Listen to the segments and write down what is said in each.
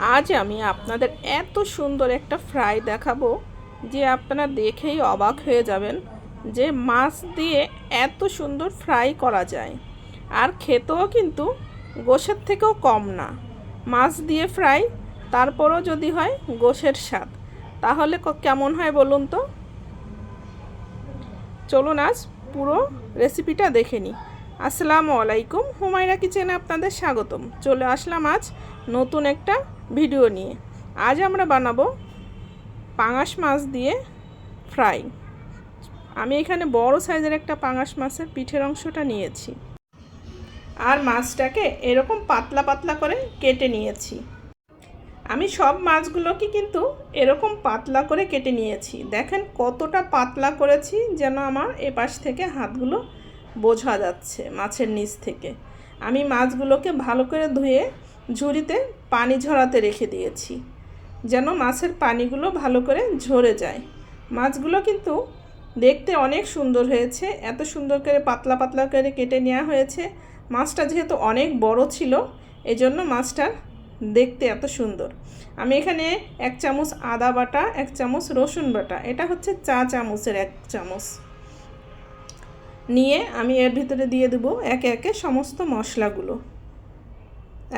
আজ আমি আপনাদের এত সুন্দর একটা ফ্রাই দেখাবো যে আপনারা দেখেই অবাক হয়ে যাবেন যে মাছ দিয়ে এত সুন্দর ফ্রাই করা যায়। আর খেতেও কিন্তু গোশের থেকেও কম না। মাছ দিয়ে ফ্রাই, তারপরও যদি হয় গোশের স্বাদ। তাহলে কেমন হয় বলুন তো? চলুন আজ পুরো রেসিপিটা দেখে নিই। আসসালামু আলাইকুম, হুমায়রা কিচেনে আপনাদের স্বাগতম। চলে আসলাম আজ নতুন একটা ভিডিও নিয়ে। আজ আমরা বানাবো পাঙাশ মাছ দিয়ে ফ্রাই। আমি এখানে বড় সাইজের একটা পাঙাশ মাছের পিঠের অংশটা নিয়েছি। আর মাছটাকে এরকম পাতলা পাতলা করে কেটে নিয়েছি। আমি সব মাছগুলোকে কিন্তু এরকম পাতলা করে কেটে নিয়েছি। দেখেন কতটা পাতলা করেছি যেন আমার এপাশ থেকে হাতগুলো বোঝা যাচ্ছে মাছের নিচ থেকে। আমি মাছগুলোকে ভালো করে ধুয়ে ঝুড়িতে পানি ঝরাতে রেখে দিয়েছি, যেন মাছের পানিগুলো ভালো করে ঝরে যায়। মাছগুলো কিন্তু দেখতে অনেক সুন্দর হয়েছে, এত সুন্দর করে পাতলা পাতলা করে কেটে নেওয়া হয়েছে। মাছটা যেহেতু অনেক বড় ছিল, এজন্য মাছটার দেখতে এত সুন্দর। আমি এখানে এক চামচ আদা বাটা, এক চামচ রসুন বাটা, এটা হচ্ছে চা চামচের এক চামচ। নিয়ে আমি এর ভিতরে দিয়ে দেবো একে একে সমস্ত মশলাগুলো।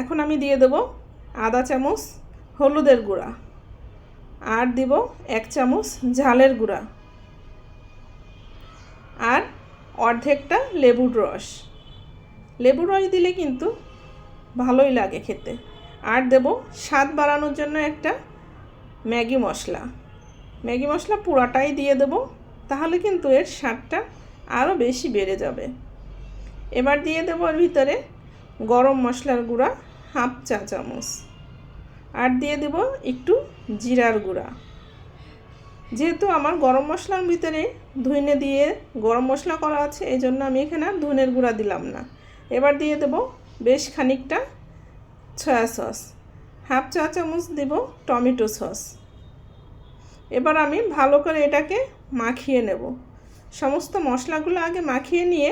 এখন আমি দিয়ে দেব আদা চামচ, হলুদের গুঁড়া। আর দিব এক চামচ ঝালের গুঁড়া। আর অর্ধেকটা লেবুর রস। লেবুর রস দিলে কিন্তু ভালোই লাগে খেতে। আর দেব স্বাদ বাড়ানোর জন্য একটা ম্যাগি মশলা। ম্যাগি মশলা পুরাটাই দিয়ে দেব, তাহলে কিন্তু এর স্বাদটা আরও বেশি বেড়ে যাবে। এবার দিয়ে দেবো এর ভিতরে গরম মশলার গুঁড়া হাফ চা চামচ। আর দিয়ে দেব একটু জিরার গুঁড়া। যেহেতু আমার গরম মশলার ভিতরে ধুইনে দিয়ে গরম মশলা করা আছে, এই জন্য আমি এখানে আর ধনের গুঁড়া দিলাম না। এবার দিয়ে দেব বেশ খানিকটা সয়া সস। হাফ চা চামচ দেব টমেটো সস। এবার আমি ভালো করে এটাকে মাখিয়ে নেব। সমস্ত মশলাগুলো আগে মাখিয়ে নিয়ে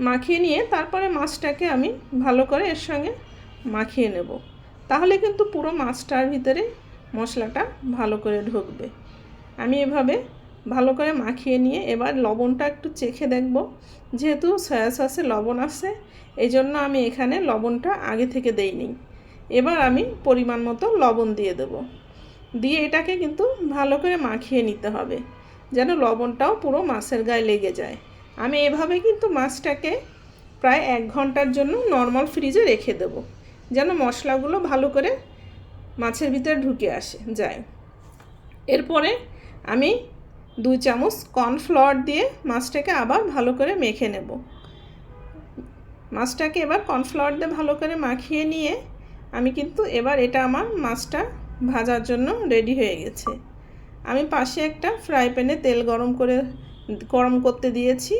মাখিয়ে নিয়ে তারপরে মাছটাকে আমি ভালো করে এর সঙ্গে মাখিয়ে নেব। তাহলে কিন্তু পুরো মাছটার ভিতরে মশলাটা ভালো করে ঢুকবে। আমি এভাবে ভালো করে মাখিয়ে নিয়ে এবার লবণটা একটু চেখে দেখব। যেহেতু সয়া সসে লবণ আছে এই জন্য আমি এখানে লবণটা আগে থেকে দেইনি। এবার আমি পরিমাণ মতো লবণ দিয়ে দেব। দিয়ে এটাকে কিন্তু ভালো করে মাখিয়ে নিতে হবে, যেন লবণটাও পুরো মাছের গায়ে লেগে যায়। আমি এভাবে কিন্তু মাছটাকে প্রায় এক ঘণ্টার জন্য নর্মাল ফ্রিজে রেখে দেব, যেন মশলাগুলো ভালো করে মাছের ভিতরে ঢুকে আসে, যায়। এরপরে আমি দুই চামচ কর্নফ্লাওয়ার দিয়ে মাছটাকে আবার ভালো করে মেখে নেব। মাছটাকে এবার কর্নফ্লাওয়ার দিয়ে ভালো করে মাখিয়ে নিয়ে আমি কিন্তু এবার এটা আমার মাছটা ভাজার জন্য রেডি হয়ে গেছে। আমি পাশে একটা ফ্রাই প্যানে তেল গরম করে গরম করতে দিয়েছি।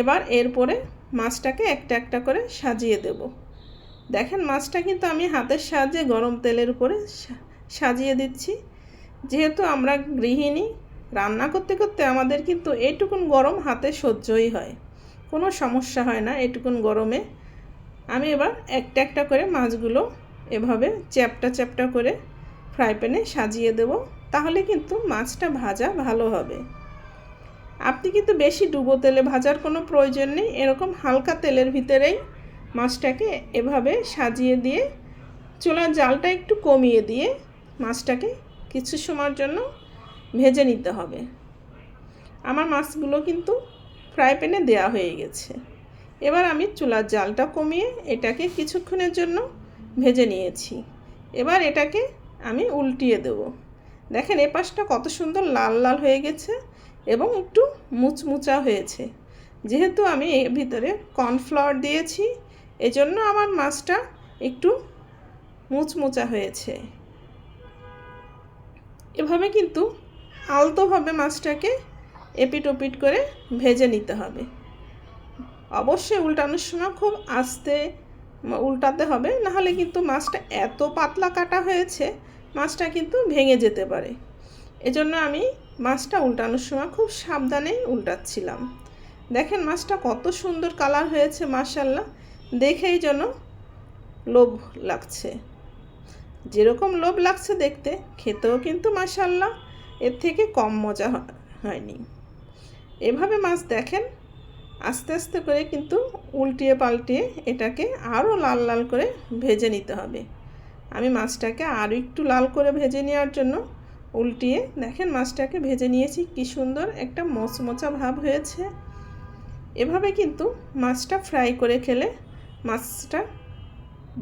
এবার এরপরে মাছটাকে একটা একটা করে সাজিয়ে দেব। দেখেন মাছটা কিন্তু আমি হাতের সাহায্যে গরম তেলের উপরে সাজিয়ে দিচ্ছি। যেহেতু আমরা গৃহিণী, রান্না করতে করতে আমাদের কিন্তু এইটুকুন গরম হাতে সহ্যই হয়। কোনো সমস্যা হয় না এটুকুন গরমে। আমি এবার একটা একটা করে মাছগুলো এভাবে চ্যাপটা চ্যাপটা করে ফ্রাই প্যানে সাজিয়ে দেব। তাহলে কিন্তু মাছটা ভাজা ভালো হবে। আপনি কিন্তু বেশি ডুবো তেলে ভাজার কোনো প্রয়োজন নেই। এরকম হালকা তেলের ভিতরেই মাছটাকে এভাবে সাজিয়ে দিয়ে চুলার জালটা একটু কমিয়ে দিয়ে মাছটাকে কিছু সময়ের জন্য ভেজে নিতে হবে। আমার মাছগুলো কিন্তু ফ্রাই প্যানে দেওয়া হয়ে গেছে। এবার আমি চুলার জালটা কমিয়ে এটাকে কিছুক্ষণের জন্য ভেজে নিয়েছি। এবার এটাকে আমি উল্টিয়ে দেব। দেখেন এ পাশটা কত সুন্দর লাল লাল হয়ে গেছে। এবং একটু মুচমুচা হয়েছে। যেহেতু আমি এর ভিতরে কর্নফ্লাওয়ার দিয়েছি, এজন্য আমার মাছটা একটু মুচমুচা হয়েছে। এভাবে কিন্তু আলতোভাবে মাছটাকে এপিট ওপিট করে ভেজে নিতে হবে। অবশ্যই উল্টানোর সময় খুব আস্তে উল্টাতে হবে, নাহলে কিন্তু মাছটা এত পাতলা কাটা হয়েছে, মাছটা কিন্তু ভেঙে যেতে পারে। এজন্য আমি মাছটা উল্টানোর সময় খুব সাবধানেই উল্টাচ্ছিলাম। দেখেন মাছটা কত সুন্দর কালার হয়েছে মাশাল্লাহ দেখেই যেন লোভ লাগছে। যেরকম লোভ লাগছে দেখতে, খেতেও কিন্তু মাসাল্লাহ এর থেকে কম মজা হয়নি। এভাবে মাছ দেখেন, আস্তে আস্তে করে কিন্তু উল্টিয়ে পাল্টিয়ে এটাকে আরও লাল লাল করে ভেজে নিতে হবে। আমি মাছটাকে আরও একটু লাল করে ভেজে নেওয়ার জন্য উল্টিয়ে দেখেন মাছটাকে ভেজে নিয়েছি, কি সুন্দর একটা মোচমোচা ভাব হয়েছে। এভাবে কিন্তু মাছটা ফ্রাই করে খেলে মাছটা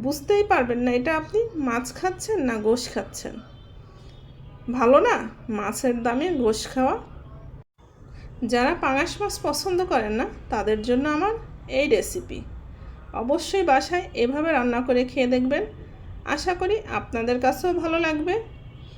বুঝতেই পারবেন না এটা আপনি মাছ খাচ্ছেন না গোশ খাচ্ছেন। ভালো না মাছের দামে গোশ খাওয়া? যারা পাঙাশ মাছ পছন্দ করেন না, তাদের জন্য আমার এই রেসিপি অবশ্যই বাসায় এভাবে রান্না করে খেয়ে দেখবেন। আশা করি আপনাদের কাছেও ভালো লাগবে।